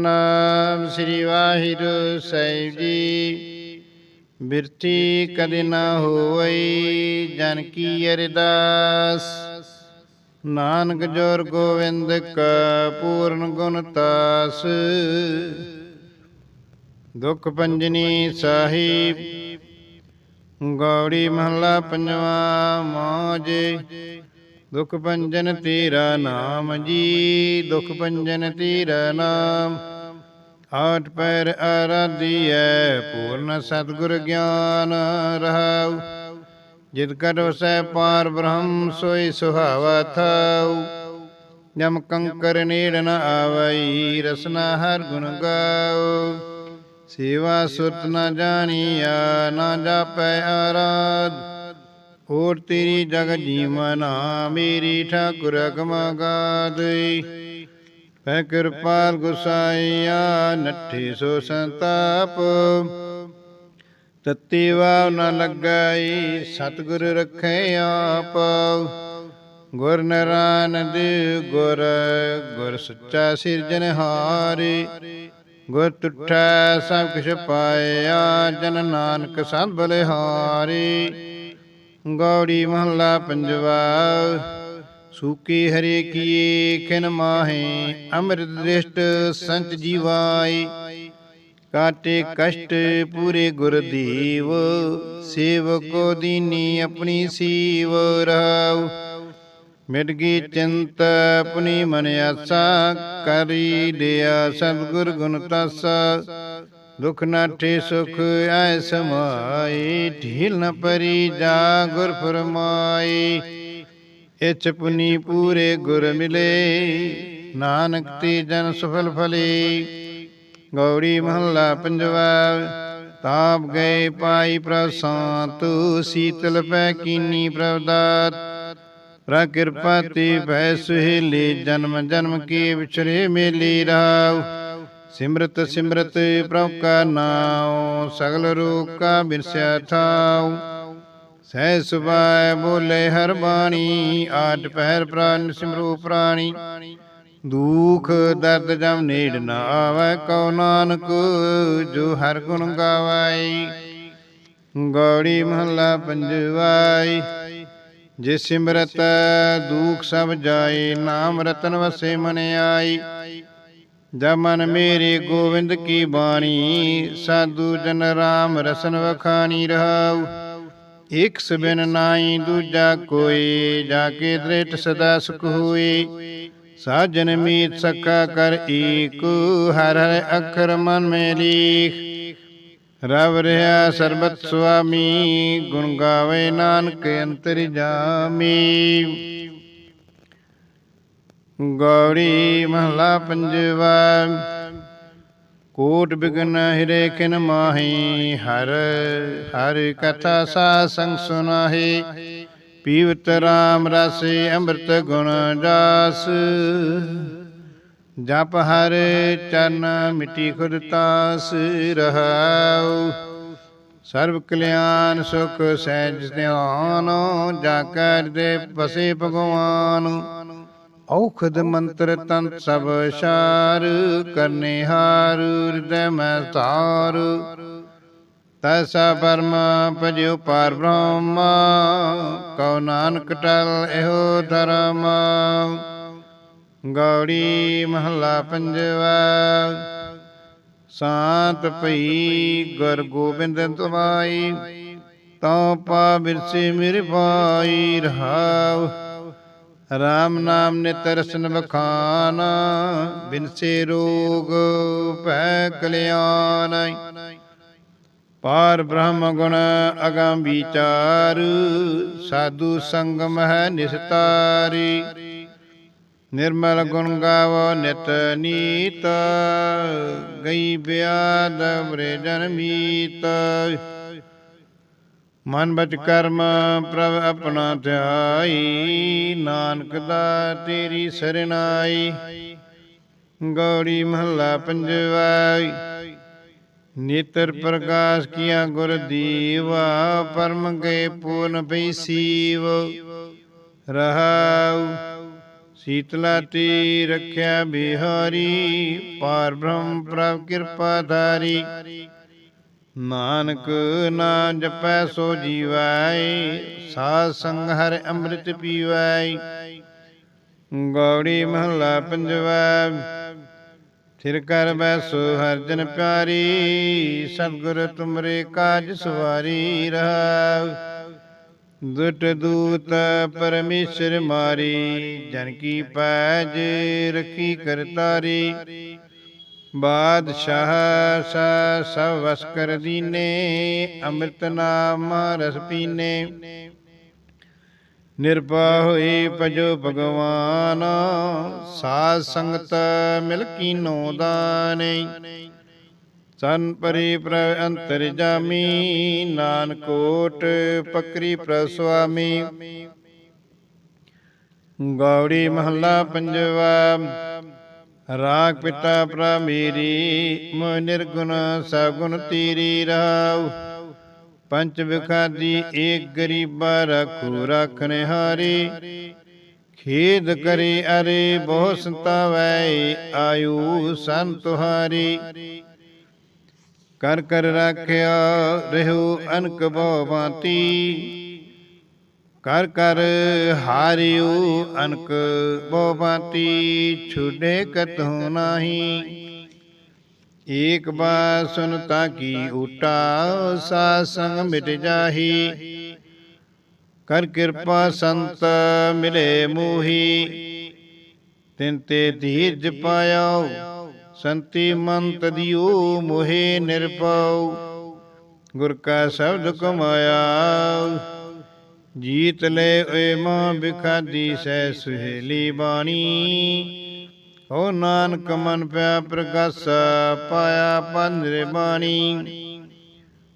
ਨਾਮ ਸ੍ਰੀ ਵਾਹਿਗੁਰੂ ਸਾਹਿਬ ਜੀ। ਬਿਰਤੀ ਕਦੇ ਨਾ ਹੋਈ ਜਨ ਕੀ ਅਰਦਾਸ। ਨਾਨਕ ਜੋਰ ਗੋਵਿੰਦ ਕਾ ਪੂਰਨ ਗੁਣ ਤਾਸ। ਦੁਖ ਪੰਜਨੀ ਸਾਹਿਬ, ਗੌੜੀ ਮਹਲਾ ਪੰਜਵਾ ਮੋਜੇ। ਦੁਖ ਭੰਜਨ ਤੇਰਾ ਨਾਮ ਜੀ, ਦੁਖ ਭੰਜਨ ਤੇਰਾ ਨਾਮ। ਆਠ ਪੈਰ ਆਰਾਧੀਐ ਪੂਰਨ ਸਤਿਗੁਰ ਗਿਆਨ ਰਹਾਉ। ਜਿਤ ਕਰੋ ਸਹਿ ਪਾਰ ਬ੍ਰਹਮ, ਸੋਈ ਸੁਹਾਵਾ ਥਾਉ। ਜਮ ਕੰਕਰ ਨੀੜ ਨ ਆਵਈ, ਰਸਨਾ ਹਰ ਗੁਣ ਗਾਉ। ਸੇਵਾ ਸੁਤ ਨ ਜਾਣੀਆ, ਨਾ ਜਾਪੈ ਆਰਾਧ। ਹੋਰ ਤੇਰੀ ਜਗ ਜੀਵਨਾ ਮੇਰੀ ਠਾਕੁਰ ਅਗਮਗਾਦਈ ਪੈ ਕਿਰਪਾਲ ਗੁਸਾਈਆ, ਨੱਠੀ ਸੋ ਸੰਤਾਪ। ਤਤੀ ਵਾਵ ਨ ਲੱਗਾਈ, ਸਤਿਗੁਰ ਰਖੇ ਆਪ। ਗੁਰ ਨਰਾਨਦ ਗੁਰ ਗੁਰ ਸੱਚਾ ਸਿਰਜਨਹਾਰੀ ਗੁਰ ਤੁਠਾ ਸਭ ਕਿਛ ਪਾਇਆ, ਜਨ ਨਾਨਕ ਸੰਤ ਬਲਿਹਾਰੀ ਗੌੜੀ ਮਹੱਲਾ ਪੰਜਵਾ ਸੂਕੀ ਹਰੇ ਕੀਏ, ਖਿਨ ਮਾਹੇ, ਅੰਮ੍ਰਿਤ ਦ੍ਰਿਸ਼ਟ ਸੰਤ ਜੀਵਾਈ ਕਾਟੇ ਕਸ਼ਟ ਪੂਰੇ ਗੁਰ ਦੀਵ ਸੇਵਕੋ ਦੀਨੀ ਆਪਣੀ ਸੀਵ ਰਹਾਉ। ਮਿਟ ਗਈ ਚਿੰਤ ਆਪਣੀ ਮਨ ਆਸਾ, ਕਰੀ ਦਿਆ ਸਤਿਗੁਰ ਗੁਣ ਤਾਸਾ। ਦੁਖ ਨਾਠੇ ਸੁਖ ਐ ਸਮਾਈ, ਢੀਲ ਨ ਪਰੀ ਜਾ ਗੁਰ ਫਰਮਾਈ। ਇਚ ਪੁਨੀ ਪੂਰੇ ਗੁਰ ਮਿਲੇ, ਨਾਨਕ ਤੇ ਜਨ ਸਫਲ ਫਲੇ। ਗੌੜੀ ਮਹੱਲਾ ਪੰਜਵਾ, ਤਾਪ ਗਏ ਪਾਈ ਪ੍ਰਸਾਂਤ ਸੀਤਲ ਪੈ ਕੀਨੀ ਪ੍ਰਵਦਾਤ ਪ੍ਰਾ ਕਿਰਪਾ ਤੇ ਭੈ ਸੁਹੇਲੇ, ਜਨਮ ਜਨਮ ਕੀ ਵਿਚਰੇ ਮੇਲੀ ਰਾਉ ਸਿਮਰਤ ਸਿਮਰਤ ਪ੍ਰਭ ਕਾ ਨਾਮ ਸਗਲ ਰੋਗ ਕਾ ਬਿਰਸਿਆ ਥਾਉ। ਸਹਿ ਸੁਭਾਇ ਬੋਲੇ ਹਰ ਬਾਣੀ ਆਠ ਪਹਿਰ ਪ੍ਰਾਨ ਸਿਮਰੋ ਪ੍ਰਾਣੀ। ਦੁਖ ਦਰਦ ਜਮ ਨੇੜ ਨ ਆਵੈ ਕਉ ਨਾਨਕ ਜੋ ਹਰ ਗੁਣ ਗਾਵਾਈ। ਗੌੜੀ ਮਹੱਲਾ ਪੰਜਵਾਈ। ਜੇ ਸਿਮਰਤ ਦੁਖ ਸਭ ਜਾਏ ਨਾਮ ਰਤਨ ਵਸੇ ਮਨ ਆਈ। ਜਬ ਮਨ ਮੇਰੇ ਗੋਵਿੰਦ ਕੀ ਬਾਣੀ? ਸਾਧੂ ਜਨ ਰਾਮ ਰਸਨ ਵਖਾਣੀ ਰਹਾਉ। ਇਕ ਸਬਿਨ ਨਾਈ ਦੂਜਾ ਕੋਈ ਜਾ ਕੇ ਦ੍ਰਿਟ ਸਦਾ ਸੁਖ ਹੋਈ। ਸਾਜਨ ਮੀਤ ਸਕਾ ਕਰ ਏਕ ਹਰ ਹਰ ਅਖਰ ਮਨ ਮੇ ਲੀਖ ਰਵ ਰਹਾ ਸਰਬਤ ਸੁਆਮੀ ਗੁਣ ਗਾਵੇ ਨਾਨਕ ਅੰਤਰ ਜਾਮੀ। ਗੌਰੀ ਮਹਲਾ ਪੰਜਵਾ। ਕੋਟ ਬਿਗਨ ਹਿਰੇ ਕਿਨ ਮਾਹੀ, ਹਰ ਹਰ ਕਥਾ ਸਾ ਸੰਗ ਸੁਨਾਹੀ। ਪੀਵਤ ਰਾਮ ਰਸ ਅੰਮ੍ਰਿਤ ਗੁਣ ਜਾਸ। ਜਪ ਹਰ ਚਰਨ ਮਿਟੀ ਖੁਦ ਤਾਸ ਰਹਾਉ। ਸਰਬ ਕਲਿਆਣ ਸੁਖ ਸਹਿਜ ਧਿਆਨ, ਜਾ ਕਰ ਦੇ ਬਸੇ ਭਗਵਾਨ। ਔਖਦ ਮੰਤਰ ਤੰਤ ਸਭ ਸ਼ਾਰ, ਕਰਨੇ ਹਾਰ, ਹਿਰਦੈ ਮੈਂ ਧਾਰ। ਤੈਸਾ ਪਰਮ ਭਜਿਓ ਪਾਰ ਬ੍ਰਹਮ, ਕਉ ਨਾਨਕ ਟਲ ਇਹੋ ਧਰਮ। ਗੌੜੀ ਮਹੱਲਾ ਪੰਜਵਾ, ਸਾਤ ਭਈ ਗੁਰ ਗੋਬਿੰਦ ਤੁਮਾਈ ਤਉ ਪਾ ਬਿਰਸੇ ਮੇਰੇ ਭਾਈ ਰਹਾਉ। ਰਾਮ ਨਾਮ ਨੇ ਤਰਸਨ ਬਖਾਨ ਬਿਨਸੇ ਰੋਗ ਭੈ ਕਲਿਆਣ। ਪਾਰ ਬ੍ਰਹਮ ਗੁਣ ਅਗੰਮ ਵਿਚਾਰ, ਸਾਧੂ ਸੰਗਮ ਹੈ ਨਿਸਤਾਰੀ। ਨਿਰਮਲ ਗੁਣ ਗਾਵੋ ਨਿਤ ਨੀਤ, ਗਈ ਬਿਆਦ ਬਰੇ ਜਨਮੀਤ ਮਨ ਬਚ ਕਰਮ ਪ੍ਰਭ ਆਪਣਾ ਧਿਆਈ। ਨਾਨਕ ਦਾ ਤੇਰੀ ਸਰਨਾਈ। ਗੌੜੀ ਮਹੱਲਾ ਪੰਜਵਾ ਨੇਤਰ ਪ੍ਰਕਾਸ਼ ਕੀਆ ਗੁਰ ਦੀਵਾ। ਪਰਮ ਗਏ ਪੂਰਨ ਪਈ ਸੀਵ। ਰਹਾਉ। ਸੀਤਲਾ ਤੀ ਰੱਖਿਆ ਬਿਹਾਰੀ। ਪਾਰ ਬ੍ਰਹਮ ਪ੍ਰਭ ਕਿਰਪਾ ਧਾਰੀ। ਨਾਨਕ ਨਾ ਜਪੈ ਸੋ ਜੀਵੈ, ਸਾਧ ਸੰਗ ਹਰਿ ਅੰਮ੍ਰਿਤ ਪੀਵੈ। ਗੌੜੀ ਮਹੱਲਾ ਪੰਜਵਾ, ਥਿਰ ਕਰ ਬੈਸੋ ਹਰ ਜਨ ਪਿਆਰੀ, ਸਤਿਗੁਰ ਤੁਮਰੇ ਕਾਜ ਸਵਾਰੀ ਰਹਾਉ। ਦੁਟ ਦੂਤ ਪਰਮੇਸ਼ਰ ਮਾਰੀ, ਜਨ ਕੀ ਪੈਜ ਰਖੀ ਕਰਤਾਰੀ। ਬਾਦਸ਼ਾਹ ਸਾ ਸਭ ਵਸ ਕਰ ਦੀਨੇ ਅੰਮ੍ਰਿਤ ਨਾਮ ਰਸ ਪੀਨੇ। ਨਿਰਭਉ ਹੋਈ ਭਜੋ ਭਗਵਾਨ, ਸਾਧ ਸੰਗਤ ਮਿਲ ਕੀਨੋ ਦਾਨੇ। ਸਨ ਪਰੀ ਪ੍ਰਭ ਅੰਤਰ ਜਾਮੀ, ਨਾਨਕੋਟ ਪਕਰੀ ਪ੍ਰਭ ਸੁਆਮੀ। ਗੌੜੀ ਮਹੱਲਾ ਪੰਜਵਾ ਰਾਗ ਪਿਤਾ ਪ੍ਰਭ ਮੇਰੀ ਮੋਹ ਨਿਰਗੁਣ ਸਗੁਣ ਤੇਰੀ ਰਾਉ। ਪੰਚ ਵਿਖਾਦੀ ਏਕ ਗਰੀਬਾ ਰਖੂ ਰਖਨੇ ਹਾਰੀ ਖੇਦ ਕਰੇ ਅਰੇ, ਬਹੁ ਸੰਤਾਵੈ, ਆਯੂ ਸੰਤ ਤੁਹਾਰੀ। ਕਰ ਕਰ ਰੱਖਿਆ ਰਹੋ ਅਨਕ ਬਹੁ ਬਾਤੀ ਕਰ ਕਰ ਹਾਰਿਓ ਅਨਕ, ਬਹੁ ਬਾਤੀ ਛੁਡੇ ਕਤਹੁ ਨਾਹੀ। ਏਕ ਬਾਰ ਸੁਨਤਾ ਕੀ ਊਟਾ, ਸਾ ਸੰਗ ਮਿਟ ਜਾਹੀ। ਕਰ ਕਿਰਪਾ ਸੰਤ ਮਿਲੇ ਮੋਹੀ, ਤਿਨ ਤੇ ਧੀਰਜ ਪਾਇਓ, ਸੰਤੀ ਮੰਤ ਦਿਓ, ਮੋਹੇ ਨਿਰਪਉ ਗੁਰ ਕਾ ਸ਼ਬਦ ਕਮਾਇਆ ਜੀਤ ਲੈ ਓਏ ਮਾਂ ਬਿਖਾਦੀ ਸਹਿ ਸੁਹੇਲੀ ਬਾਣੀ। ਹੋ ਨਾਨਕ ਮਨ ਪਿਆ ਪ੍ਰਗਾਸ ਪਾਇਆ ਪੰਜਰੇ ਬਾਣੀ।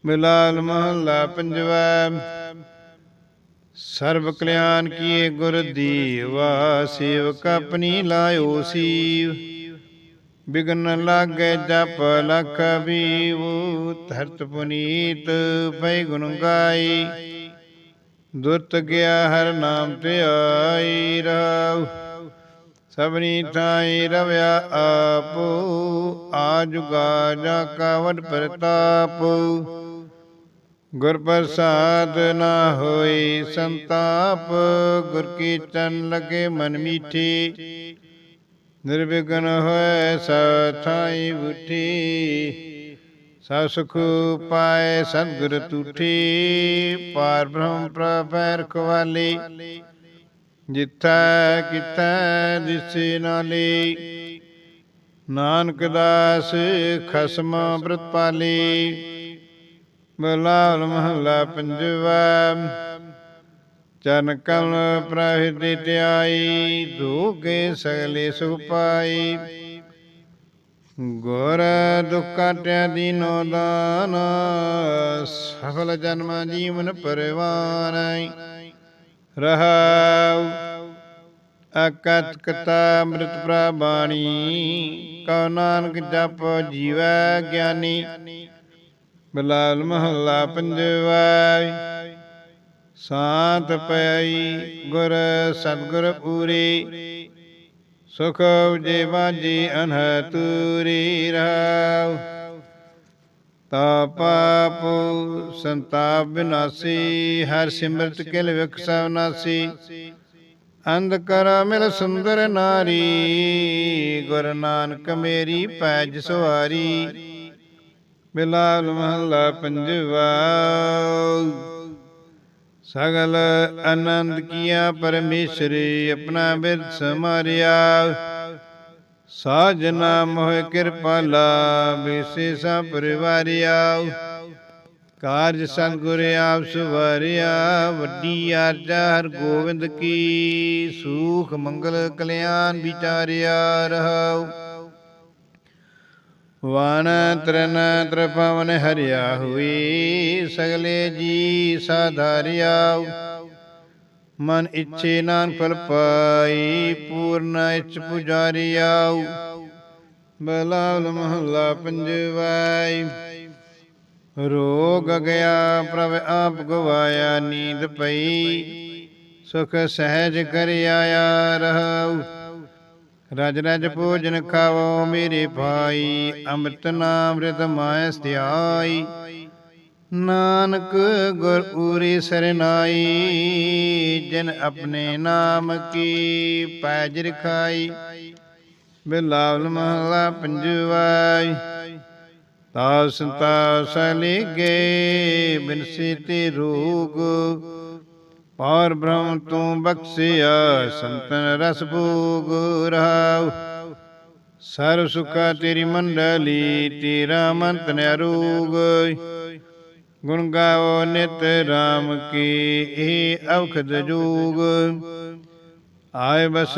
ਮਿਲਾਲ ਮਹੱਲਾ ਪੰਜਵਾ। ਸਰਬ ਕਲਿਆਣ ਕੀਏ ਗੁਰ ਦੀਵਾ ਸੇਵਕ ਆਪਣੀ ਲਾਇਓ ਸੀਵ। ਬਿਗਨ ਲਾਗੇ ਜਪ ਲਖ ਬੀਵ ਧਰਤ ਪੁਨੀਤ ਪੈ ਗੁਣ ਗਾਈ। ਦੁਰਤ ਗਿਆ ਹਰ ਨਾਮ ਤੇ ਆਈ ਰਾਉ। ਸਭਨੀ ਥਾਈ ਰਵਿਆ ਆਪੋ ਆਜੁਗਾ ਜਾ ਕਾ ਵਡ ਪ੍ਰਤਾਪ। ਗੁਰ ਪ੍ਰਸਾਦ ਨਾ ਹੋਈ ਸੰਤਾਪ, ਗੁਰ ਕੀ ਚਨ ਲਗੇ ਮਨ ਮੀਠੀ। ਨਿਰਵਿਘਨ ਹੋਏ ਸਥਾਈ ਬੁਠੀ। ਸਭ ਸੁਖ ਪਾਏ ਸਤਿਗੁਰ ਤੂਠੀ, ਪਾਰ ਬ੍ਰਹਮ ਪ੍ਰਭੈ ਰਖਵਾਲੀ ਜਿੱਥੈ ਕਿਤੈ ਦਿਸੇ ਨਾਲੀ, ਨਾਨਕ ਦਾਸ ਖਸਮ ਬ੍ਰਤ ਪਾਲੀ। ਬਲਾਲ ਮਹੱਲਾ ਪੰਜਵਾ, ਚਰਨ ਕਲ ਪ੍ਰਹਿ ਦਿਤਿਆਈ ਧੋਗੇ ਸਗਲੇ ਸੁਖ ਪਾਈ। ਗੁਰ ਦੁਖ ਕਾਟਿਆ ਦੀਨੋ ਦਾਨ, ਸਫਲ ਜਨਮ ਜੀਵਨ ਪਰਵਾਨ ਰਹਾਉ ਅਕਤ ਕਤਾ ਅੰਮ੍ਰਿਤ ਪ੍ਰਬਾਣੀ, ਕਉ ਨਾਨਕ ਜਪ ਜੀਵੈ ਗਿਆਨੀ। ਬਲਾਲ ਮਹੱਲਾ ਪੰਜਵਾ ਸਾਤ ਪਈ ਗੁਰ ਸਤਗੁਰ ਪੂਰੀ। ਸੁਖ ਉਜੇ ਬਾਜੀ ਅਨਹ ਤੂਰੀ ਰਹਾਉ ਤਾ ਪਾਪ ਸੰਤਾਪ ਬਿਨਾਸੀ ਹਰ ਸਿਮਰਤ ਕਿਲ ਵਿਖ ਸਭ ਨਾਸੀ। ਅੰਧ ਕਰ ਮਿਲ ਸੁੰਦਰ ਨਾਰੀ ਗੁਰ ਨਾਨਕ ਮੇਰੀ ਪੈਜ ਸਵਾਰੀ ਬਿਲਾਲ ਮਹੱਲਾ ਪੰਜਵਾ। ਸਗਲ ਆਨੰਦ ਕੀਆ ਪਰਮੇਸ਼ਰੀ ਆਪਣਾ ਬਿਰਦ ਸਮਾਰਿਆ। ਸਾਜਨਾ ਮੋਹਿ ਕਿਰਪਾਲਾ ਵਿਸੇਸਾ ਪਰਿਵਾਰਿਆ। ਕਾਰਜ ਸਤਿਗੁਰ ਆਪ ਸਵਾਰਿਆ, ਵੱਡੀ ਆਰਜਾ ਹਰ ਗੋਬਿੰਦ ਕੀ, ਸੂਖ ਮੰਗਲ ਕਲਿਆਣ ਵਿਚਾਰਿਆ ਰਹਾਉ। ਵਨ ਤਰਨ ਤ੍ਰਪਵਨ ਹਰਿਆ ਹੋਈ, ਸਗਲੇ ਜੀ ਸਾਧਾਰਿਆ ਮਨ ਇੱਛੇ ਨਾਨ ਫਲ ਪਾਈ, ਪੂਰਨ ਇੱਛ ਪੁਜਾਰੀਆ ਬਲਾਲ ਮਹੱਲਾ ਪੰਜਵਾਈ। ਰੋਗ ਗਿਆ ਪ੍ਰਭ ਆਪ ਗਵਾਇਆ, ਨੀਂਦ ਪਈ। ਸੁਖ ਸਹਿਜ ਕਰ ਆਇਆ ਰਹਾਉ। ਰਜ ਰਜ ਭੋਜਨ ਖਾਵੋ ਮੇਰੇ ਭਾਈ, ਅੰਮ੍ਰਿਤ ਨਾਮ ਰਿਤ ਮਾਇ ਸਥਿਆਈ ਨਾਨਕ ਗੁਰ ਉਰੀ ਸਰਨਾਈ, ਜਿਨ ਆਪਣੇ ਨਾਮ ਕੀ ਪੈਜ ਰਖਾਈ। ਬਿਲਾਵਲ ਮਹਲਾ ਪੰਜਵਾਈ ਤਾਸ ਤਾਸ ਲੇਗੇ ਬਿਨਸੀ ਤੇ ਰੋਗ ਪਾਰ ਬ੍ਰਹਮ ਤੂੰ ਬਖਸ਼ਿਆ, ਸੰਤਨ ਰਸ ਭੋਗ ਰਹਾਉ। ਸਰਬ ਸੁਖਾ ਤੇਰੀ ਮੰਡਲੀ, ਤੇਰਾ ਮੰਤ ਨੇ ਅਰੂਗ ਗੁਣ ਗਾਓ ਨਿਤ ਰਾਮ ਕੀ ਇਹ ਔਖਦ ਜੋਗ। ਆਏ ਬਸ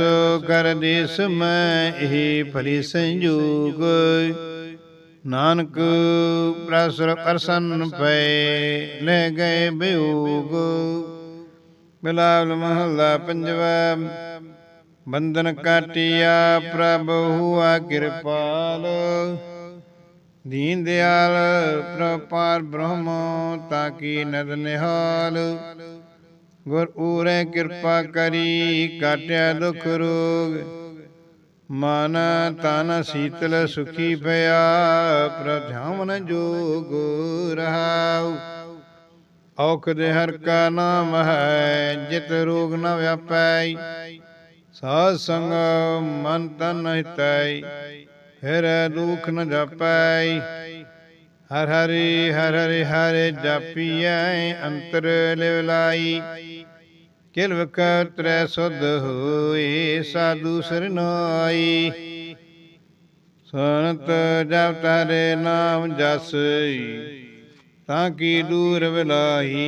ਕਰ ਦੇਸ ਮੈਂ ਇਹ ਭਲੀ ਸੰਜੋਗ। ਨਾਨਕ ਪ੍ਰਸਰ ਪ੍ਰਸੰਨ ਪਏ ਲੈ ਗਏ ਬਿਯੋਗ ਬਿਲਾਵਲ ਮਹੱਲਾ ਪੰਜਵਾ। ਬੰਧਨ ਕਾਟਿਆ ਪ੍ਰਭ ਹੁਆ ਕਿਰਪਾਲ। ਦੀਨ ਦਿਆਲ ਪ੍ਰਪਾਰ ਬ੍ਰਹਮ ਤਾਕੀ ਨਦ ਨਿਹਾਲ। ਗੁਰ ਊਰੇ ਕਿਰਪਾ ਕਰੀ, ਕਾਟਿਆ ਦੁਖ ਰੋਗ। ਮਨ ਤਨ ਸੀਤਲ ਸੁਖੀ ਭਇਆ ਪ੍ਰਧਾਮਨ ਜੋਗ ਰਹਾਉ। ਔਖ ਦੇ ਹਰ ਕਾ ਨਾਮ ਹੈ, ਜਿਤ ਰੋਗ ਨ ਵਿਆਪੈ ਸਾਧ ਸੰਗ ਮਨ ਤਨ ਹਿਤੈ ਫਿਰ ਦੁਖ ਨ ਜਾਪੈ ਹਰ ਹਰੀ ਹਰ ਹਰੀ, ਹਰੇ ਜਾਪੀਐ, ਅੰਤਰ ਲਿਵਲਾਈ ਕਿਲ ਵਕਤ ਤ੍ਰੈ ਸੁਧ ਹੋਏ ਸਾਧੂ ਸਰਨਾਈ ਸੰਤ ਜਪ ਤਾਰੇ ਨਾਮ ਜਸ ਤਾਂ ਕੀ ਦੂਰ ਵਿਲਾਹੀ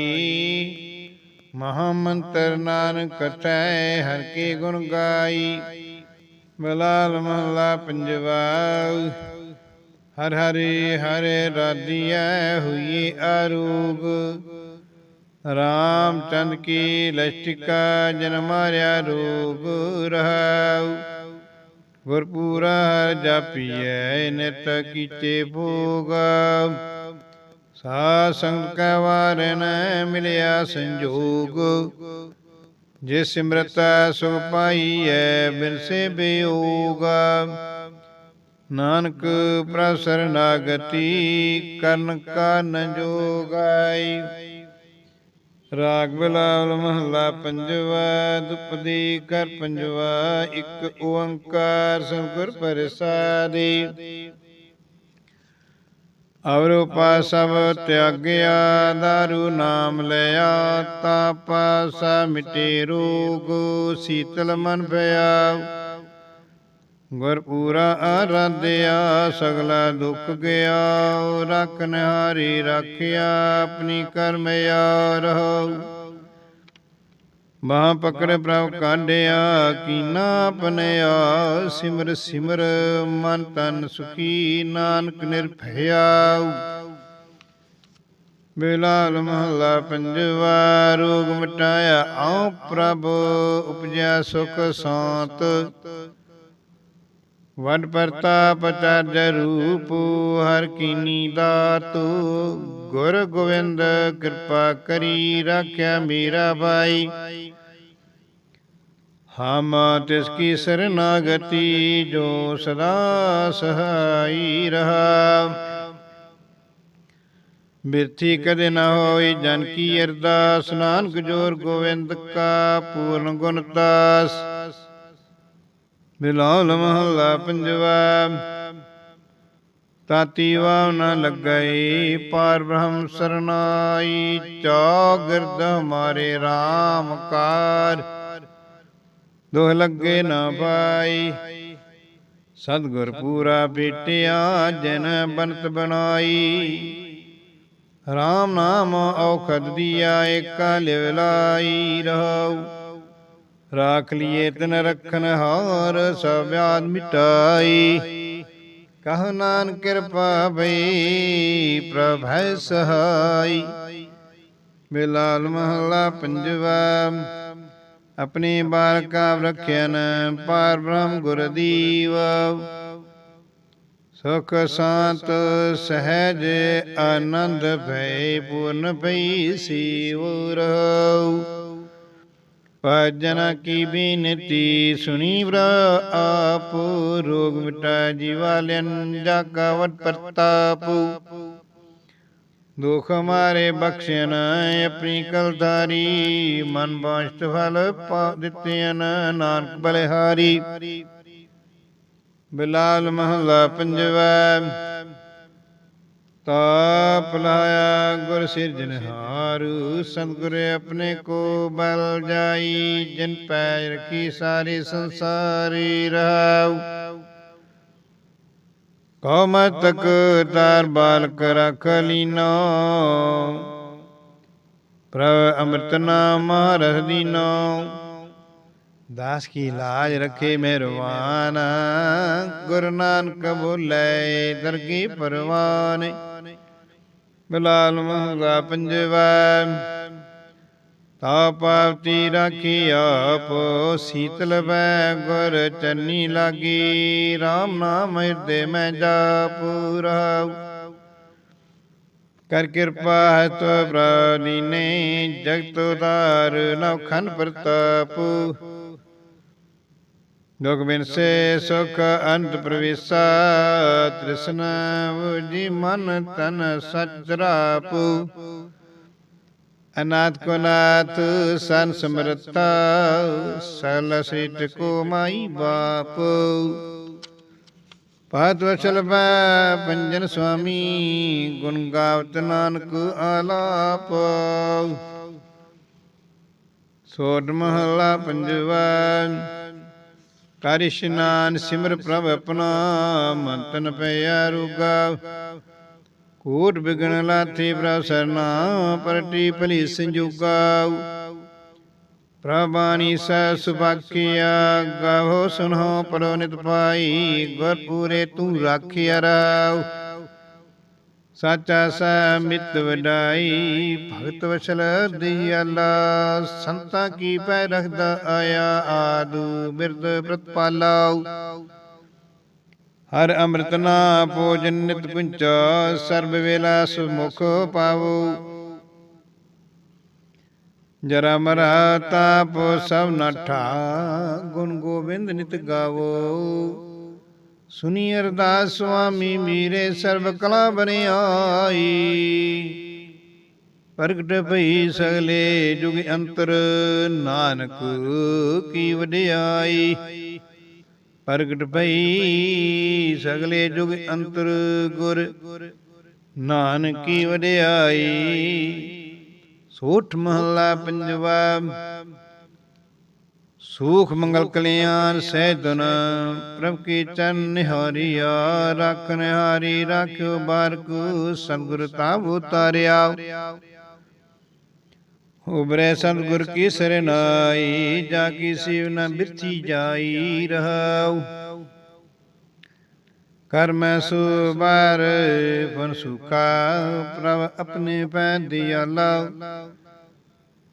ਮਹਾ ਮੰਤਰ ਨਾਨਕ ਕਟੈ ਹਰ ਕੀ ਗੁਣ ਗਾਈ। ਬਲਾਲ ਮਹਲਾ ਪੰਜਵਾ ਹਰ ਹਰੀ ਹਰੇ ਰਾਧੀਐ ਹੋਈ ਆਰੂਗ। ਰਾਮ ਚੰਦ ਕੀ ਲਸ਼ਟਿਕਾ ਜਨਮ ਮਾਰਿਆ ਰੂਪ ਰਹਾਉ। ਗੁਰਪੂਰਾ ਹਰ ਜਾਪੀਐ, ਨਿਤ ਕੀਤੇ ਭੋਗ ਸਾ ਸੰਗ ਕੈ ਵਾਰਨ ਮਿਲਿਆ ਸੰਜੋਗ। ਜੇ ਸਿਮਰਤ ਸੁਖ ਪਾਈਐ ਬਿਨਸੇ ਬਿਯੋਗ ਨਾਨਕ ਪ੍ਰਸਰ ਨਾਗਤੀ, ਕਰਨ ਕਾਨ ਜੋਗਾਈ। ਰਾਗ ਬਿਲਾਵਲ ਮਹਲਾ ਪੰਜਵਾ ਦੁਪਦੀ ਕਰ ਪੰਜਵਾ, ਇੱਕ ਓੰਕਾਰ ਸਤਿਗੁਰ ਪ੍ਰਸਾਦੀ। ਅਵਰ ਉਪਾਸਵ ਤਿਆਗਿਆ, ਦਾਰੂ ਨਾਮ ਲਿਆ, ਤਾਪਾਸਾ ਮਿਟੇ ਰੋਗ ਸੀਤਲ ਮਨ ਪਿਆ। ਗੁਰ ਪੂਰਾ ਆਰਾਧਿਆ, ਸਗਲਾ ਦੁੱਖ ਗਿਆ, ਰਖ ਨਿਹਾਰੀ ਰੱਖਿਆ, ਆਪਣੀ ਕਰਮ ਰਹੋ ਬਾਹ ਪਕੜ ਪ੍ਰਭ ਕਾਢਿਆ, ਕੀਨਾ ਆਪਣਿਆ ਸਿਮਰ ਸਿਮਰ, ਮਨ ਤਨ ਸੁਖੀ, ਨਾਨਕ ਨਿਰਭਇਆ ਬਿਲਾਲ ਮਹੱਲਾ ਪੰਜਵਾ, ਰੋਗ ਮਿਟਾਇਆ, ਆਉ ਪ੍ਰਭ ਉਪਜਿਆ ਸੁਖ ਸਾਂਤ। ਵਡ ਪ੍ਰਤਾਪ ਚਰਜ ਰੂਪ, ਹਰ ਕੀਨੀ ਦਾਤ। ਗੁਰ ਗੋਬਿੰਦ ਕਿਰਪਾ ਕਰੀ, ਰੱਖਿਆ ਮੇਰਾ ਭਾਈ। ਹਮ ਤਿਸ ਕੀ ਸਰਨਾਗਤੀ ਜੋ ਸਦਾ ਸਹਾਈ ਰਹਾ। ਬਿਰਥੀ ਕਦੇ ਨਾ ਹੋਈ ਜਨ ਕੀ ਅਰਦਾਸ, ਨਾਨਕ ਜੋਰ ਗੋਵਿੰਦ ਕਾ ਪੂਰਨ ਗੁਣ ਦਾਸ। ਬਿਲਾਲ ਮਹੱਲਾ ਪੰਜਵਾ, ਤਾਤੀ ਵਾਵ ਨ ਲੱਗਈ, ਪਾਰ ਬ੍ਰਹਮ ਸਰਨਾਈ ਚੌਗਿਰਦ ਹਮਾਰੇ RAM ਕਾਰ। ਦੁਖ ਲੱਗੇ ਨਾ ਪਾਈ। ਸਤਗੁਰ ਪੂਰਾ ਬੇਟਿਆ, ਜਨ ਬਨਤ ਬਣਾਈ। RAM ਨਾਮ ਔਖਦ ਦੀਆ, ਏਕਾ ਲਿਵ ਲਾਈ ਰਹੂ ਰਾਖ ਲਿਏ ਤਨ ਰਖਨ ਹਾਰ, ਸਭ ਆਦ ਮਿਟਾਈ। ਕਹ ਨਾਨਕ ਕਿਰਪਾ ਭਈ ਪ੍ਰਭੈ ਸਹਾਈ। ਬਿਲਾਲ ਮਹਲਾ ਪੰਜਵਾ ਆਪਣੇ ਬਾਲਕਾ ਰਖਿਆਨ ਪਾਰ ਬ੍ਰਹਮ ਗੁਰ ਦੀਵ ਸੁਖ ਸ਼ਾਂਤ ਸਹਿਜ ਆਨੰਦ ਭੈ ਪੂਰਨ ਭਈ ਸੀਵ ਭਜਨ ਕੀ ਬੇਨਤੀ ਸੁਣੀ ਬ੍ਰ ਆਪ, ਰੋਗ ਮਿਟਾ ਜੀਵਾਲਿਨ ਜਾ ਕਾ ਪ੍ਰਤਾਪ। ਦੁਖ ਮਾਰੇ ਬਖਸ਼ਣ ਆਪਣੀ ਕਲਦਾਰੀ। ਮਨ ਬਾਸ਼ਤ ਫਲ ਪਾ ਦਿੱਤਿਆਨ ਨਾਨਕ ਬਲਿਹਾਰੀ। ਬਿਲਾਲ ਮਹਲਾ ਪੰਜਵਾ। ਤਾਪ ਲਾਇਆ ਗੁਰ ਸਿਰਜਨਹਾਰੂ ਸਤਿਗੁਰ ਆਪਣੇ ਕੋ ਬਲ ਜਾਈ। ਜਿਨ ਪੈ ਰਖੀ ਸਾਰੇ ਸੰਸਾਰੀ ਰਹਾਉ। ਕੌਮਤਕ ਤਾਰ ਬਾਲਕ ਰਖ ਲੀਨੋ। ਪ੍ਰਭ ਅੰਮ੍ਰਿਤ ਨਾਮ ਰਸ ਦੀਨੋ। ਦਾਸ ਕੀ ਲਾਜ ਰਖੇ ਮਿਹਰਵਾਨ ਗੁਰੂ ਨਾਨਕ ਬੋਲੇ ਦਰਗੀ ਪਰਵਾਨ। ਬਿਲਾਲ ਮਹਲਾ ਪੰਜਵਾ। ਤਾ ਪਾਵਤੀ ਰਾਖੀ ਆਪ ਸੀਤਲ ਬੈ ਗੁਰ ਚੰਨੀ ਲਾਗੀ। RAM ਨਾਮ ਹਿਰਦੇ ਮੈਂ ਜਾਪੁ ਰਹਾਉ ਕਰ ਕਿਰਪਾ ਹੈ ਤੋ ਬ੍ਰਾਨੀ ਨੇ, ਜਗਤ ਉਦਾਰ ਨਵ ਖਨ ਪ੍ਰਤਾਪ। ਦੁਖ ਬਿਨ ਸੁਖ ਅੰਤ ਪ੍ਰਵੇਸਾ, ਤ੍ਰਿਸ਼ਨ ਜੀ ਮਨ ਤਨ ਸਚ ਰਾਪੂ। ਅਨਾਥ ਕੋ ਨਾਥ ਸੰਨ ਸਮਰਤਾ ਸਲ ਸਿਟ ਕੋ ਮਾਈ ਬਾਪ। ਪਾਦ ਵਚਲ ਬੈ ਪੰਜਨ ਸੁਆਮੀ, ਗੁਣ ਗਾਵਤ ਨਾਨਕ ਆਲਾਪ। ਸੋਟ ਮਹਲਾ ਪੰਜਵਾ ਕਰ ਇਸ਼ਨਾਨ ਸਿਮਰ ਪ੍ਰਭ ਆਪਣਾ ਮੰਤਨ ਪਿਆ ਰੁਗਾ। ਕੋਟ ਬਿਗਣ ਲਾਥੀ ਪ੍ਰਭ ਸਰਨਾ, ਪਰਟੀ ਭਲੀ ਸੰਜੋਗਾ ਪ੍ਰਭਾਨੀ ਸੈ ਸੁਭਾਖਿਆ ਗਾਵੋ ਸੁਨੋ ਪਰੋ ਨਿਤ ਪਾਈ ਗੁਰ ਪੂਰੇ ਤੂੰ ਰਾਖਿਆ ਰਾਉ। ਸਾਚਾ ਸੈ ਮਿਤ ਵਡਾਈ, ਭਗਤ ਵਸਲ ਦਿਆਲਾ ਸੰਤਾ ਕੀ ਪੈ ਰਖਦਾ ਆਇਆ ਆਦੂ ਬਿਰਦ ਪ੍ਰਤਪਾਲਾਉ। ਹਰ ਅੰਮ੍ਰਿਤ ਨਾ ਭੋਜਨ ਨਿਤ ਪੁੰਚੋ, ਸਰਬ ਵੇਲਾ ਸੁਮੁਖ ਪਾਵੋ। ਜਰਾ ਮਰਾ ਤਾਪ ਸਭ ਨਠਾ ਗੁਣ ਗੋਬਿੰਦ ਨਿਤ ਗਾਵੋ। ਸੁਨੀ ਅਰਦਾਸ ਸੁਆਮੀ ਮੀਰੇ ਸਰਬ ਕਲਾ ਬਨਿਆਈ ਪ੍ਰਗਟ ਭਈ ਸਗਲੇ ਜੁਗ ਅੰਤਰ, ਨਾਨਕ ਕੀ ਵਡਿਆਈ। ਪ੍ਰਗਟ ਭਈ ਸਗਲੇ ਜੁਗ ਅੰਤਰ ਗੁਰ। ਨਾਨਕ ਵਡਿਆਈ ਸੋਠ ਮਹਲਾ ਪੰਜਵਾ। ਸੂਖ ਮੰਗਲ ਕਲਿਆਣ ਸਹਿਦਨ ਪ੍ਰਭ ਕੀ ਚਰਨ ਨਿਹਾਰੀਆ ਰੱਖ ਨਿਹਾਰੀ, ਰਾਖਿਓ ਬਾਰਕ ਸਤਿਗੁਰ ਤਾਪ ਉਤਾਰਿਆ ਉਬਰੇ ਸਤਿਗੁਰ ਕੀ ਸਰਨਾਈ ਜਾ ਕੀ ਸਿਵ ਨ ਬਿਰਥੀ ਜਾਈ ਰਹਾਉ। ਕਰ ਮੈਂ ਸੁਬਾਰ, ਫਨ ਸੁਖਾ, ਪ੍ਰਭ ਆਪਣੇ ਪੈ ਦਿਆਲਾ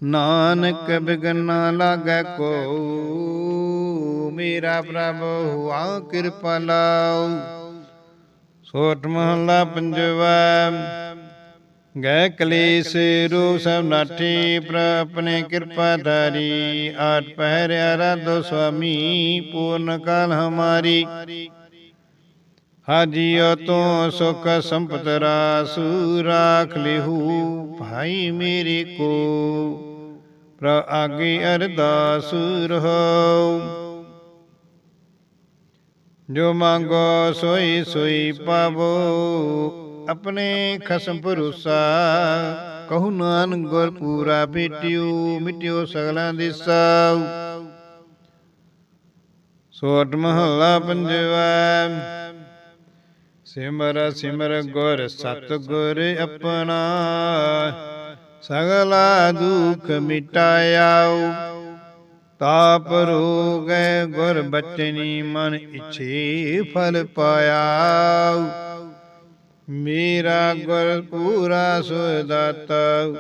ਨਾਨਕ ਬਿਗਨਾ ਲਾਗੈ ਕੋ ਮੇਰਾ ਪ੍ਰਭ ਹੁਆ ਕਿਰਪਾ ਕਿਰਪਾਲਾਉ ਸੋਟ ਮਹਲਾ ਪੰਜਵਾ ਗੈ ਕਲੇਸ਼ ਰੂਪ ਸਭ ਨਾਠੀ ਪ੍ਰ ਆਪਣੇ ਕਿਰਪਾ ਧਾਰੀ ਆਠ ਪਹਿਰ ਆਰਾਧੋ ਸੁਆਮੀ ਪੂਰਨ ਕਾਲ ਹਮਾਰੀ ਹਾਜੀਓ ਤੂੰ ਸੁਖ ਸੰਪਤ ਰਾਸੂ ਰਾਖ ਲਿਹੂ ਭਾਈ ਮੇਰੇ ਕੋ ਪ੍ਰ ਆਗੇ ਅਰਦਾਸ ਰਹੋ ਜੋ ਮੰਗੋ ਸੋਈ ਸੋਈ ਪਾਵੋ ਆਪਣੇ ਖਸਮ ਭਰੋਸਾ। ਕਹੂ ਨਾਨਕ ਗੁਰ ਪੂਰਾ ਬੇਟਿਓ ਮਿਟਿਓ ਸਗਲਾਂ ਦੇ ਸਾਉ। ਸੋਟ ਮਹਲਾ ਪੰਜਵਾ। ਸਿਮਰ ਸਿਮਰ ਗੁਰ ਸਤ ਗੁਰ ਆਪਣਾ। ਸਗਲਾ ਦੁਖ ਮਿਟਾਇਆਉ। ਤਾਪ ਰੋਗੈ ਗੁਰ ਬਚਨੀ ਮਨ ਇਛੇ ਫਲ ਪਾਇਆ ਮੇਰਾ ਗੁਰ ਪੂਰਾ ਸੁਦਾਤਾ।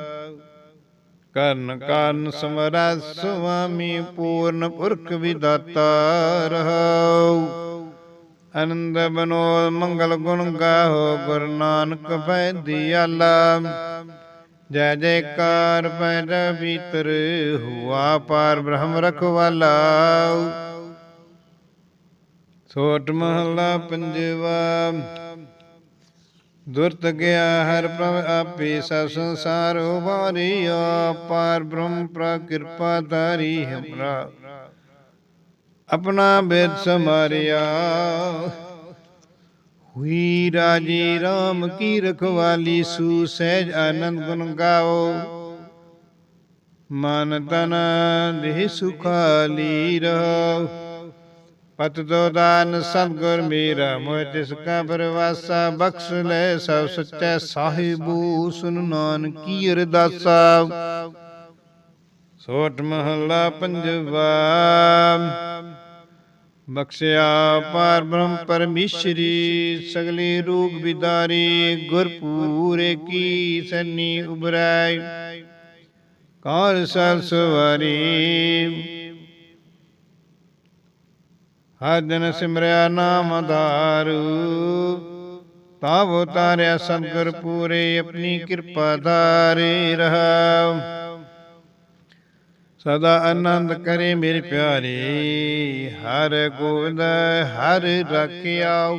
ਕਰਨ ਕਾਰਨ ਸਮਰਾ ਸੁਆਮੀ ਪੂਰਨ ਪੁਰਖ ਵਿਦਾਤਾ ਰਹਾਉ ਆਨੰਦ ਬਨੋ ਮੰਗਲ ਗੁਣ ਗਾਹੋ ਗੁਰ ਨਾਨਕ ਪੈ ਦਿਆਲਾ ਜੈ ਜੈਕਾਰ ਪੈਜ ਭੀਤਰ ਹੁਆ ਪਾਰ ਬ੍ਰਹਮ ਰਖਵਾਲਾ। ਸੋਟ ਮਹਲਾ ਪੰਜਵਾ। ਦੁਰਤ ਗਿਆ ਹਰ ਪ੍ਰਭ ਆਪੇ ਸਭ ਸੰਸਾਰ ਉਬਾਰਿਆ। ਪਾਰ ਬ੍ਰਹਮ ਪ੍ਰ ਕਿਰਪਾ ਧਾਰੀ ਹਮਰਾ। ਆਪਣਾ ਬੇਦ ਸਮਾਰਿਆ। ਹੁਈ ਰਾਜੀ RAM ਕੀ ਰਖਵਾਲੀ, ਸੂ ਸਹਿਜ ਆਨੰਦ ਗੁਣ ਗਾਓ। ਮਨ ਤਨ ਦੇਹ ਸੁਖਾਲੀ ਰਹੋ ਪਤ ਦੋ ਦਾਨ ਸਤਗੁਰ ਮੇਰਾ ਮੋਇ ਤਿਸ ਕਾ ਪਰਵਾਸਾ, ਬਖਸ਼ ਲੈ ਸਭ ਸੱਚੈ ਸਾਹਿਬੂ, ਸੁਨ ਨਾਨਕੀ ਅਰਦਾਸਾ। ਸੋਟ ਮਹੱਲਾ ਪੰਜਵਾ, ਬਖਸ਼ਿਆ ਪਾਰ ਬ੍ਰਹਮ ਪਰਮੇਸ਼ਰੀ, ਸਗਲੀ ਰੂਪ ਵਿਦਾਰੀ ਗੁਰ ਪੂਰੇ ਕੀ ਸਨੀ ਉਬਰਾਈ ਕਾਰ ਸਰ ਸਵਾਰੀ ਹਰ ਦਿਨ ਸਿਮਰਿਆ ਨਾਮ ਆਧਾਰੂ ਤਾਵ ਤਾਰਿਆ ਸਤਿਗੁਰ ਪੂਰੇ ਆਪਣੀ ਕਿਰਪਾ ਧਾਰੇ ਰਹਾ ਸਦਾ ਆਨੰਦ ਕਰੇ ਮੇਰੇ ਪਿਆਰੇ, ਹਰ ਗੋਬਿੰਦ ਹਰ ਰਾਖਿਆ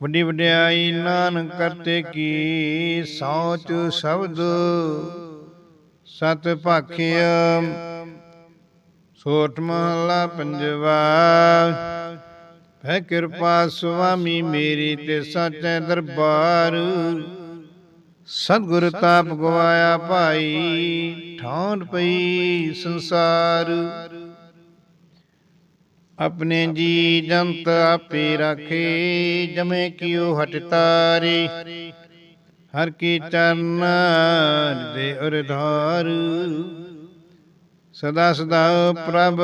ਵੱਡੀ ਵਡਿਆਈ ਨਾਨਕ ਕਰਤੇ ਕੀ ਸੌਚ ਸ਼ਬਦ, ਸਤ ਭਾਖਿਆ। ਸੋਟ ਮਹਲਾ ਪੰਜਵਾ। ਹੈ ਕਿਰਪਾ ਸੁਆਮੀ ਮੇਰੀ ਤੇ ਸੱਚੇ ਦਰਬਾਰ। ਸਤਿਗੁਰ ਤਾਪ ਗਵਾਇਆ ਭਾਈ ਠਾਣ ਪਈ ਸੰਸਾਰ। ਆਪਣੇ ਜੀ ਜੰਤ ਆਪੇ ਰਾਖੇ, ਜਮੇ ਕਿਉ ਹਟ ਤਾਰੇ। ਹਰ ਕੀ ਚਰਨ ਦੇ ਉਰਧਾਰ ਸਦਾ ਸਦਾ ਪ੍ਰਭ,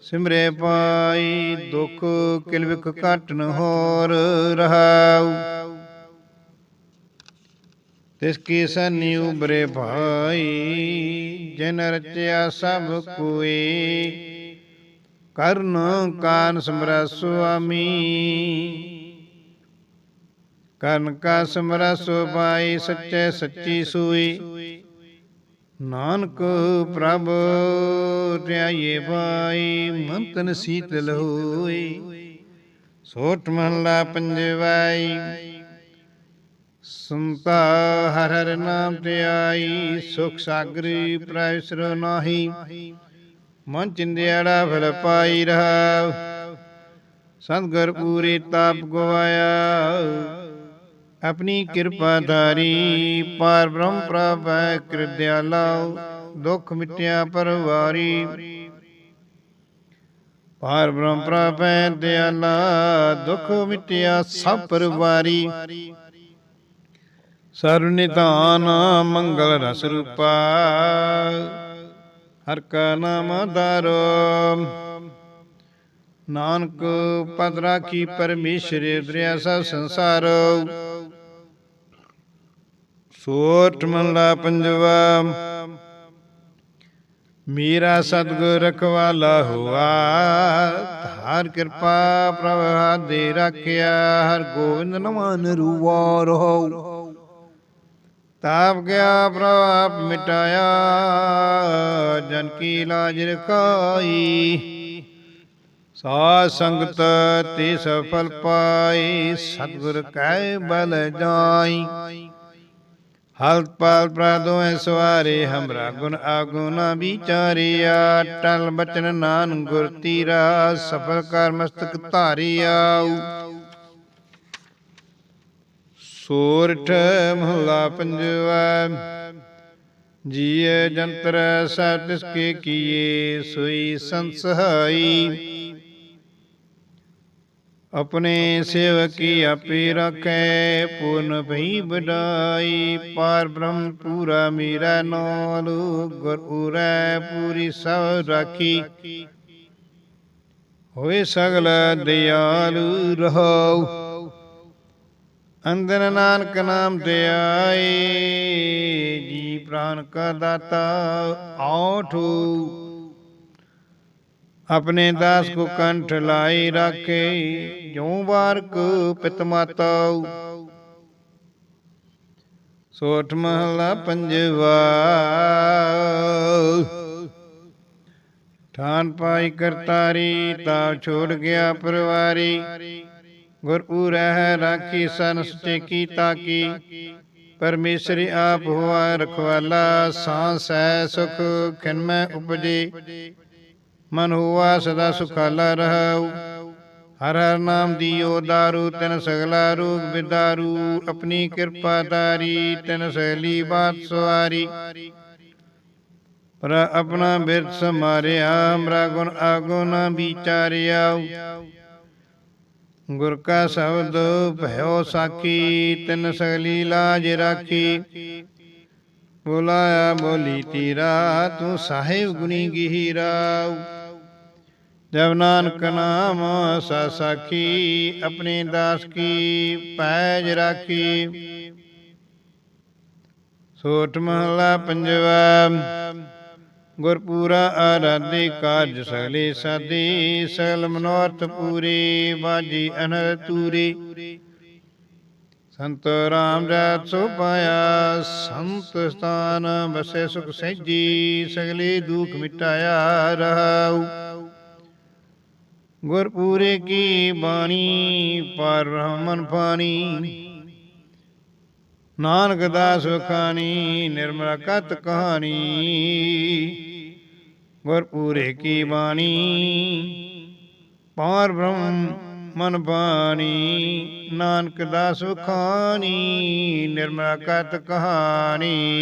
ਸਿਮਰੇ ਪਾਈ ਦੁਖ ਕਿਲਵਿਕ ਘਟਨ ਹੋਰ ਰਹਾਉ। ਤਿਸ ਕੀ ਸਨੀ ਉਬਰੇ ਭਾਈ, ਜਿਨ ਰਚਿਆ ਸਭ ਕੋਏ ਕਰਨ ਕਾਨ ਸਮਰਾ ਸੁਆਮੀ। ਕਰਨ ਕਾ ਸਮਰਾ ਸੁਭਾਈ, ਸੱਚੇ ਸੱਚੀ ਸੂਈ। ਨਾਨਕ ਪ੍ਰਭ ਧਿਆਏ ਭਾਈ, ਮੰਤਨ ਸੀਤਲ ਹੋਈ। ਸੋਟ ਮਹਲਾ ਪੰਜਵਾਈ ਸੁਨਤਾ ਹਰ ਹਰ ਨਾਮ ਤੇ ਸੁਖ ਸਾਗਰੀ ਪ੍ਰੈਸਰ ਨਾਹੀ। ਮਨ ਚਿੰਦਿਆੜਾ ਫਲ ਪਾਈ ਰਹਾ ਸਤਗੁਰ ਪੂਰੀ ਤਾਪ ਗਵਾਇਆ। ਆਪਣੀ ਕਿਰਪਾ ਧਾਰੀ ਪਾਰ ਬ੍ਰਹਮ ਪ੍ਰਭੈ ਕਿਰਦਿਆਲਾ, ਦੁਖ ਮਿਟਿਆ ਪਰਵਾਰੀ। ਪਾਰ ਬ੍ਰਹਮ ਪ੍ਰਭੈ ਦਿਆਲਾ, ਦੁਖ ਮਿਟਿਆ ਸਭ ਪਰਵਾਰੀ। ਸਰੁ ਨਿਧਾਨ ਮੰਗਲ ਰਸ ਰੂਪਾ, ਹਰ ਕਾ ਨਾਮ ਧਾਰੋ ਨਾਨਕ ਪਦ ਰਾਖੀ ਪਰਮੇਸ਼ਰ ਦਰਿਆ ਸਭ ਸੰਸਾਰ। ਸੋਟ ਮਹਲਾ ਪੰਜਵਾ, ਮੇਰਾ ਸਤਗੁਰ ਰਖਵਾਲਾ ਹੁਆ ਹਰ ਕਿਰਪਾ ਪ੍ਰਭ ਦੇ ਰੱਖਿਆ, ਹਰ ਗੋਬਿੰਦ ਨਮਨ ਰੂਵਾਰ ਰਹੋ। ਤਾਪ ਗਿਆ ਪ੍ਰਭ ਮਿਟਾਇਆ, ਜਨ ਕੀ ਲਾਜ ਰਖਾਈ। ਸਾ ਸੰਗਤ ਤੇ ਸਫਲ ਪਾਈ, ਸਤਿਗੁਰ ਕੈ ਬਲ ਜਾਈ। ਹਲਤ ਪਾਲ ਪ੍ਰਾਦੋਏ ਸਵਾਰੇ, ਹਮਰਾ ਗੁਣ ਆਗੁਣ ਵਿਚਾਰਿਆ। ਟਲ ਬਚਨ ਨਾਨ ਗੁਰ ਤੀਰਾ, ਸਫਲ ਕਰ ਮਸਤਕ ਧਾਰਿਆ। ਸੋਰਠ ਮਹਲਾ ਪੰਜਵਾ, ਜੀਏ ਜੰਤਰ ਸਭ ਤਿਸ ਕੇ ਕੀਏ, ਸੋਈ ਸੰਸਹਾਈ। ਆਪਣੇ ਸੇਵਕੀ ਆਪੇ ਰੱਖੈ ਪੂਰਨ ਭਈ ਬਡਾਈ ਪਾਰ ਬ੍ਰਹਮ ਪੂਰਾ ਮੇਰਾ ਨਾਲ ਗੁਰ ਉਰੈ ਪੂਰੀ ਸਭ ਰਾਖੀ। ਹੋਏ ਸਗਲ ਦਿਆਲੁ ਰਹੋ ਅੰਦਰ ਨਾਨਕ ਨਾਮ ਤੇ ਆਏ ਜੀ ਪ੍ਰਾਨ ਕਾ ਦਾਤਾ ਆਠੂ ਆਪਣੇ ਦਾਸ ਕੋ ਕੰਠ ਲਾਈ ਰਾਖੇ ਜੋ ਬਾਰਕ ਪਿਤ ਮਾਤਾ ਸੋਠ ਮਹਲਾ ਪੰਜਵਾ, ਠਾਨ ਪਾਈ ਕਰਤਾਰੀ, ਤਾ ਛੋੜ ਗਿਆ ਪਰਵਾਰੀ। ਗੁਰ ਰਹਿ ਰਾਖੀ ਸਨ ਸਚੇ ਕੀ ਤਾਕੀ, ਪਰਮੇਸ਼ਰ ਆਪ ਹੋਆ ਰਖਵਾਲਾ ਸਾਂਸ ਸੈ ਸੁਖ ਖਿਨਮੈ ਉਪਜੇ। ਮਨ ਹੋਆ ਸਦਾ ਸੁਖਾਲਾ ਰਹਉ। ਹਰ ਹਰ ਨਾਮ ਦੀਓ ਦਾਰੂ, ਤਿਨ ਸਗਲਾ ਰੋਗ ਬਿਦਾਰੂ। ਆਪਣੀ ਕਿਰਪਾ ਤਾਰੀ ਤਿਨ ਸਹਲੀ ਬਾਤ ਸਵਾਰੀ। ਪਰ ਆਪਣਾ ਬਿਰਤ ਸਮਾਰਿਆ ਮਰਾ ਗੁਣ ਆਗੋ ਨਾ ਵਿਚਾਰਿਆ। ਗੁਰ ਕਾ ਸ਼ਬਦ ਭਇਓ ਸਾਖੀ, ਤਿਨ ਸਗਲੀ ਲਾਜ ਰਾਖੀ। ਬੁਲਾਇਆ ਬੋਲੀ ਤੀਰਾ, ਤੂੰ ਸਾਹਿਬ ਗੁਣੀ ਗਹੀਰਾਉ। ਜਬ ਨਾਨਕ ਨਾਮ ਸਾ ਸਾਖੀ, ਆਪਣੇ ਦਾਸ ਕੀ ਪੈਜ ਰਾਖੀ। ਸੋਠ ਮਹਲਾ ਪੰਜਵਾ, ਗੁਰਪੂਰਾ ਆਰਾਧੇ ਕਾਜ ਸਗਲੇ ਸਾਦੀ, ਸਗਲ ਮਨੋਰਥ ਪੂਰੇ, ਬਾਜੀ ਅਨਰ ਤੂਰੇ। ਸੰਤ ਰਾਮ ਰਾਤ ਸੋ ਪਾਇਆ, ਸੰਤ ਸਥਾਨ ਬਸੇ ਸੁਖ ਸਹਿਜੀ, ਸਗਲੇ ਦੁਖ ਮਿਟਾਇਆ ਰਹਾਉ। ਗੁਰਪੂਰੇ ਕੀ ਬਾਣੀ, ਪਰ ਮਨ ਪਾਣੀ। ਨਾਨਕ ਦਾਸ ਵਖਾਣੀ, ਨਿਰਮਲ ਕਤ ਕਹਾਣੀ। ਗੁਰਪੂਰੇ ਕੀ ਬਾਣੀ, ਪਾਰ ਬ੍ਰਹਮ ਮਨ ਬਾਣੀ। ਨਾਨਕ ਦਾਸ ਵਖਾਣੀ, ਨਿਰਮਲ ਕਤ ਕਹਾਣੀ।